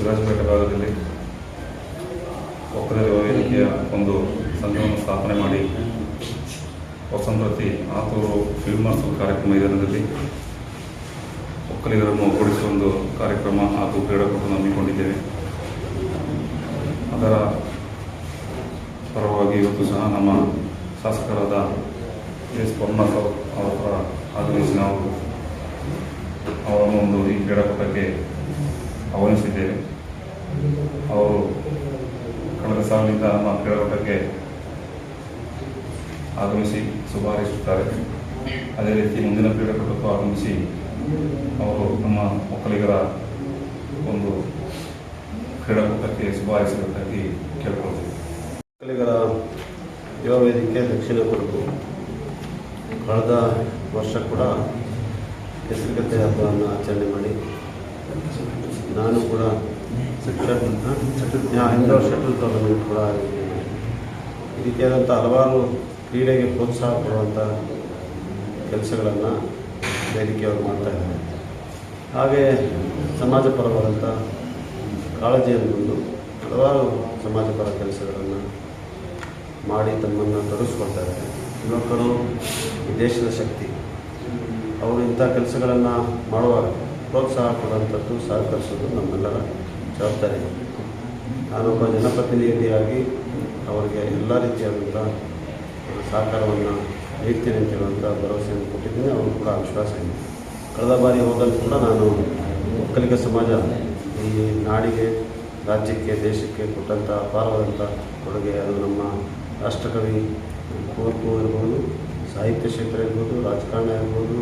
ವಿರಾಜಪೇಟೆ ಭಾಗದಲ್ಲಿ ಒಕ್ಕಲಿಗರ ವೈದ್ಯಕೀಯ ಒಂದು ಸಂಘವನ್ನು ಸ್ಥಾಪನೆ ಮಾಡಿ ವಸಂತತಿ ಆತೂರು ಫಿಲ್ಮ್ ಮಹೋತ್ಸವ ಕಾರ್ಯಕ್ರಮ ಇದರಲ್ಲಿ ಒಕ್ಕಲಿಗರನ್ನು ಒಗ್ಗೂಡಿಸುವ ಒಂದು ಕಾರ್ಯಕ್ರಮ ಹಾಗೂ ಕ್ರೀಡಾಕೂಟವನ್ನು ಹಮ್ಮಿಕೊಂಡಿದ್ದೇವೆ. ಅದರ ಪರವಾಗಿ ಇವತ್ತು ಸಹ ನಮ್ಮ ಶಾಸಕರಾದ ಎಸ್ ಪರಮನಾಥ್ ಅವರ ಆಗಮಿಸಿ ನಾವು ಅವರನ್ನು ಒಂದು ಈ ಕ್ರೀಡಾಕೂಟಕ್ಕೆ ಆಹ್ವಾನಿಸಿದ್ದೇವೆ. ಅವರು ಕಳೆದ ಸಾಲಿನಿಂದ ನಮ್ಮ ಕ್ರೀಡಾಕೂಟಕ್ಕೆ ಆಗಮಿಸಿ ಶುಭಾರಿಸುತ್ತಾರೆ ಅದೇ ರೀತಿ ಮುಂದಿನ ಕ್ರೀಡಾಕೂಟಕ್ಕೂ ಆಗಮಿಸಿ ಅವರು ನಮ್ಮ ಒಕ್ಕಲಿಗರ ಒಂದು ಕ್ರೀಡಾಕೂಟಕ್ಕೆ ಶುಭಾರಿಸಬೇಕಾಗಿ ಕೇಳ್ಕೊಳ್ತೀವಿ ಒಕ್ಕಲಿಗರ ಯುವ ವೇದಿಕೆ ದಕ್ಷಿಣ ಕೊಡಗು. ಕಳೆದ ವರ್ಷ ಕೂಡ ಹೆಸರುಗತ್ತೆ ಹಬ್ಬವನ್ನು ಆಚರಣೆ ಮಾಡಿ. ನಾನು ಕೂಡ ಶಟಲ್ ಟೂರ್ನಮೆಂಟ್ ಕೂಡ ಈ ರೀತಿಯಾದಂಥ ಹಲವಾರು ಕ್ರೀಡೆಗೆ ಪ್ರೋತ್ಸಾಹ ಕೊಡುವಂಥ ಕೆಲಸಗಳನ್ನು ವೇದಿಕೆಯವರು ಮಾಡ್ತಾ ಇದ್ದಾರೆ. ಹಾಗೆ ಸಮಾಜ ಪರವಾದಂಥ ಕಾಳಜಿಯನ್ನು ಹಲವಾರು ಹಲವಾರು ಸಮಾಜಪರ ಕೆಲಸಗಳನ್ನು ಮಾಡಿ ತಮ್ಮನ್ನು ತೊಡಗಿಸ್ಕೊಳ್ತಾ ಇದ್ದಾರೆ. ಯುವಕರು, ಈ ದೇಶದ ಶಕ್ತಿ. ಅವರು ಇಂಥ ಕೆಲಸಗಳನ್ನು ಮಾಡುವಾಗ ಪ್ರೋತ್ಸಾಹ ಕೊಡುವಂಥದ್ದು ಸಹಕರಿಸೋದು ನಮ್ಮೆಲ್ಲರ ಜವಾಬ್ದಾರಿ ಒಬ್ಬ ಜನಪ್ರತಿನಿಧಿಯಾಗಿ ಅವರಿಗೆ ಎಲ್ಲ ರೀತಿಯಾದಂಥ ಸಹಕಾರವನ್ನು ನೀಡ್ತೀನಿ ಅಂತ ಹೇಳುವಂಥ ಭರವಸೆಯನ್ನು ಕೊಟ್ಟಿದ್ದೀನಿ. ಅವ್ರ ಮುಖ ವಿಶ್ವಾಸ ಇದೆ. ಕಳೆದ ಬಾರಿ ಹೋದಲ್ಲಿ ಕೂಡ ನಾನು ಒಕ್ಕಲಿಗ ಸಮಾಜ ಈ ನಾಡಿಗೆ, ರಾಜ್ಯಕ್ಕೆ, ದೇಶಕ್ಕೆ ಕೊಟ್ಟಂಥ ಅಪಾರವಾದಂಥ ಕೊಡುಗೆ. ಅದು ನಮ್ಮ ರಾಷ್ಟ್ರಕವಿ ಕುವೆಂಪು ಇರ್ಬೋದು, ಸಾಹಿತ್ಯ ಕ್ಷೇತ್ರ ಇರ್ಬೋದು, ರಾಜಕಾರಣ ಇರ್ಬೋದು,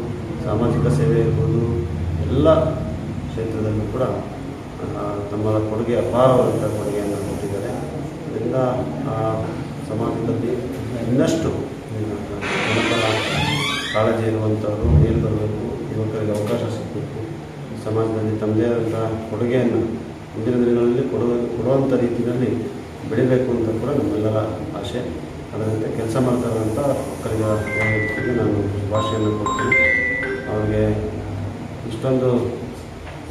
ಸಾಮಾಜಿಕ ಸೇವೆ ಇರ್ಬೋದು, ಎಲ್ಲ ಕ್ಷೇತ್ರದಲ್ಲೂ ಕೂಡ ತಮ್ಮ ಕೊಡುಗೆ ಅಪಾರವಾದಂಥ ಕೊಡುಗೆಯನ್ನು ಕೊಟ್ಟಿದ್ದಾರೆ. ಇದರಿಂದ, ಆ, ಸಮಾಜದಲ್ಲಿ ಇನ್ನಷ್ಟು ಜನಪರ ಕಾಳಜಿ ಇರುವಂಥವರು ಮೇಲು ಬರಬೇಕು, ಯುವಕರಿಗೆ ಅವಕಾಶ ಸಿಗಬೇಕು. ಸಮಾಜದಲ್ಲಿ ತಮ್ಮದೇ ಆದಂಥ ಕೊಡುಗೆಯನ್ನು ಮುಂದಿನ ದಿನಗಳಲ್ಲಿ ಕೊಡುವ ಕೊಡುವಂಥ ರೀತಿಯಲ್ಲಿ ಬೆಳಿಬೇಕು ಅಂತ ಕೂಡ ನಮ್ಮೆಲ್ಲರ ಆಶೆ. ಅದರಂತೆ ಕೆಲಸ ಮಾಡ್ತಾ ಇರುವಂಥ ಒಕ್ಕಲಿಗ ನಾನು ಶುಭಾಶಯನ್ನು ಕೊಡ್ತೀನಿ. ಅವರಿಗೆ ಇಷ್ಟೊಂದು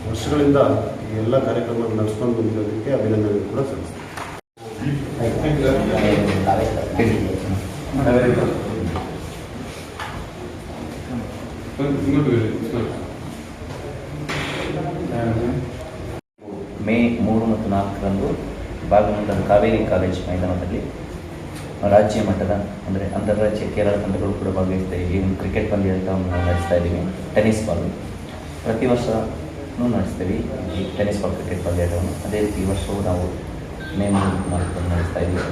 ವರ್ಷಗಳಿಂದ ಈ ಎಲ್ಲ ಕಾರ್ಯಕ್ರಮಗಳು ನಡೆಸ್ಕೊಂಡು ಬಂದಿರೋದಕ್ಕೆ ಅಭಿನಂದನೆ ಕೂಡ ಸಲ್ಲಿಸ್ತೀನಿ. ಮೇ ಮೂರು ಮತ್ತು ನಾಲ್ಕರಂದು ಭಾಗಮಂಡಲ ಕಾವೇರಿ ಕಾಲೇಜ್ ಮೈದಾನದಲ್ಲಿ ರಾಜ್ಯ ಮಟ್ಟದ, ಅಂದರೆ ಅಂತಾರಾಜ್ಯ ಕೇರಳ ತಂಡಗಳು ಕೂಡ ಭಾಗವಹಿಸ್ತಾ ಒಂದು ಕ್ರಿಕೆಟ್ ಪಂದ್ಯ ನಾವು ನಡೆಸ್ತಾ ಇದ್ದೀವಿ ಟೆನ್ನಿಸ್ ಬಾಲ್ ಪ್ರತಿ ವರ್ಷವೂ ನಡೆಸ್ತೀವಿ ಈ ಟೆನ್ನಿಸ್ ಬಾಲ್ ಕ್ರಿಕೆಟ್ ಪಂದ್ಯಾಟವನ್ನು ಅದೇ. ರೀತಿ ಈ ವರ್ಷವೂ ನಾವು ಮೇ ಮಾಡ್ಕೊಂಡು ನಡೆಸ್ತಾ ಇದ್ದೀವಿ